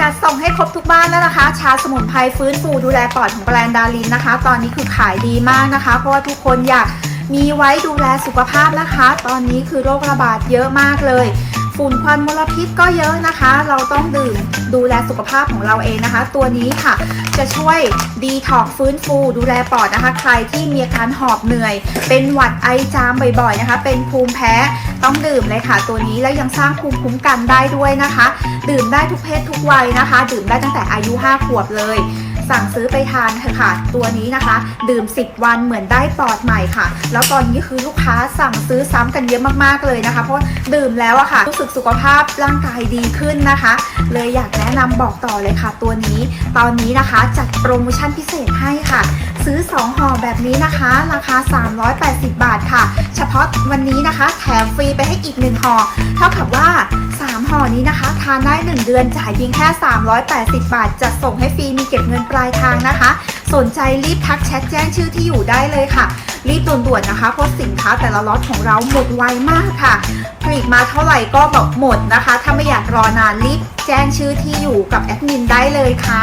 จัดส่งให้ครบทุกบ้านแล้วนะคะ ชาสมุนไพรฟื้นฟูดูแลปอดของแบรนด์ดารินนะคะ ตอนนี้คือขายดีมากนะคะ เพราะว่าทุกคนอยากมีไว้ดูแลสุขภาพนะคะ ตอนนี้คือโรคระบาดเยอะมากเลย ฝุ่นควันมลพิษก็เยอะนะคะ เราต้องดื่ม ดูแลสุขภาพของเราเองนะคะ ตัวนี้ค่ะจะช่วยดีท็อกฟื้นฟู ดูแลปอดนะคะ ใครที่มีอาการหอบเหนื่อย เป็นหวัดไอจามบ่อยๆนะคะ เป็นภูมิแพ้ต้องดื่มเลยค่ะ ตัวนี้แล้วยังสร้างภูมิคุ้มกันได้ด้วยนะคะ ดื่มได้ทุกเพศทุกวัยนะคะ ดื่มได้ตั้งแต่อายุ 5 ขวบเลย สั่งซื้อไปทานเถอะค่ะ ตัวนี้นะคะ ดื่ม 10 วันเหมือนได้ปอดใหม่ค่ะ แล้วตอนนี้คือลูกค้าสั่งซื้อซ้ำกันเยอะมากๆเลยนะคะ เพราะดื่มแล้วอะค่ะ รู้สึกสุขภาพร่างกายดีขึ้นนะคะ เลยอยากแนะนำบอกต่อเลยค่ะ ตัวนี้ ตอนนี้นะคะจัดโปรโมชั่นพิเศษให้ค่ะ ซื้อ 2ห่อแบบนี้นะคะ ราคา 380 บาทค่ะ เฉพาะวันนี้นะคะ แถมฟรีไปให้อีก 1ห่อเท่ากับว่า 3ห่อนี้นะคะ ทานได้ 1 เดือนจ่ายเพียงแค่ 380 บาท จะส่งให้ฟรีมีเก็บเงินปลายทางนะคะ สนใจรีบทักแชทแจ้งชื่อที่อยู่ได้เลยค่ะ รีบด่วนๆนะคะ เพราะสินค้าแต่ละล็อตของเราหมดไวมากค่ะผลิตมาเท่าไหร่ก็แบบหมดนะคะ ถ้าไม่อยากรอนานรีบแจ้งชื่อที่อยู่กับแอดมินได้เลยค่ะ